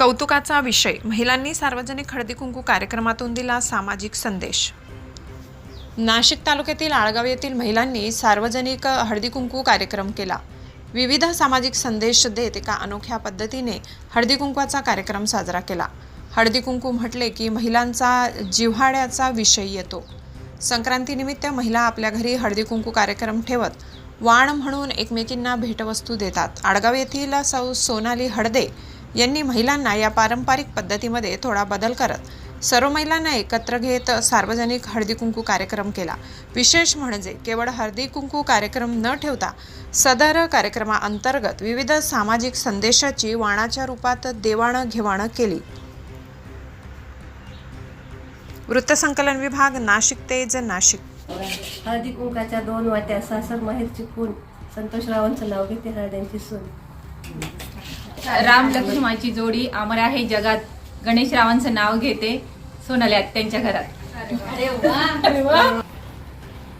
कौतुकाचा विषय. महिलांनी सार्वजनिक हळदी कुंकू कार्यक्रमातून दिला सामाजिक संदेश. नाशिक तालुक्यातील आळगाव येथील महिलांनी सार्वजनिक हळदी कुंकू कार्यक्रम केला. विविध सामाजिक संदेश देत एका अनोख्या पद्धतीने हळदी कुंकवाचा कार्यक्रम साजरा केला. हळदी कुंकू म्हटले की महिलांचा जिव्हाळ्याचा विषय येतो. संक्रांतीनिमित्त महिला आपल्या घरी हळदी कुंकू कार्यक्रम ठेवत वाण म्हणून एकमेकींना भेटवस्तू देतात. आडगाव येथील सौ सोनाली हळदे यांनी महिलांना या पारंपरिक पद्धतीमध्ये थोडा बदल करत सर्व महिलांना एकत्र घेत सार्वजनिक हळदी कुंकू कार्यक्रम केला. विशेष म्हणजे केवळ हळदी कुंकू कार्यक्रम न ठेवता सदर कार्यक्रमाअंतर्गत विविध सामाजिक संदेशाची वाणाच्या रूपात देवाणघेवाण केली. वृत्तसंकलन विभाग नाशिक तेज नाशिक. हळदी कुंकाच्या दोन वाट्या सासर माहेरची खून. संतोष रावांचं नाव घेते हळद्यांची सून. राम लक्ष्मणाची जोडी अमर आहे जगात. गणेश रावांचं नाव घेते सोनाल्या त्यांच्या घरात.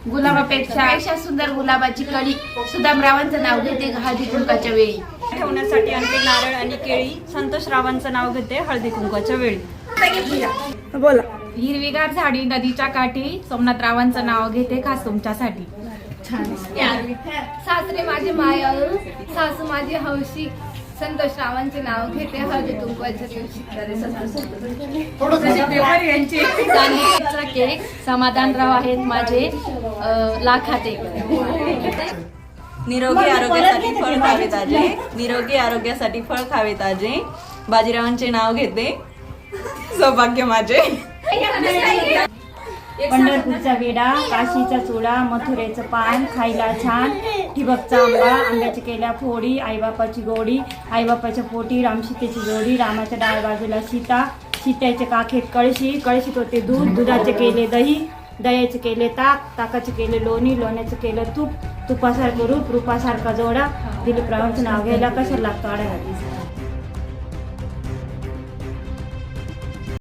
गुलाबापेक्षा पेक्षा सुंदर गुलाबाची कळी सुदामरावांचं नाव घेते हळदी कुंकाच्या वेळी. ठेवण्यासाठी आणते नारळ आणि केळी संतोष रावांचं नाव घेते हळदी कुंकवाच्या वेळी. हिरवीगार झाडी नदीच्या काठी सोमनाथ रावांचं नाव घेते खास तुमच्यासाठी सासरे माझे मायाळू सासू माझी हौशी संतोष रावांचे नाव घेते. हळदी कुंकवाच्या दिवशी केक समाधानराव आहेत. माझे. लाखाते निरोगी आरोग्यासाठी फळ खावे ताजे. निरोगी आरोग्यासाठी फळ खावे ताजे. बाजीरावांचे नाव घेते. सौभाग्य माझे. पंढरपूरचा वेडा काशीचा चुडा मथुरेचं पान खायला छान. ठिबकचा आंबा आंब्याच्या केल्या फोडी आईबापाची गोडी आईबापाच्या पोटी रामसीतेची जोडी रामाच्या डाळ बाजूला सीता सीत्याचे काखेत कळशी कळशीत होते दूध दुधाचे केले दही दह्याचे केले ताक ताकाचे केले लोणी लोण्याचं केलं तूप तुपासारखं रूप रूपासारखा जोडा. दिलीप रावांचं नाव घ्यायला कशाला लागतो? आडायला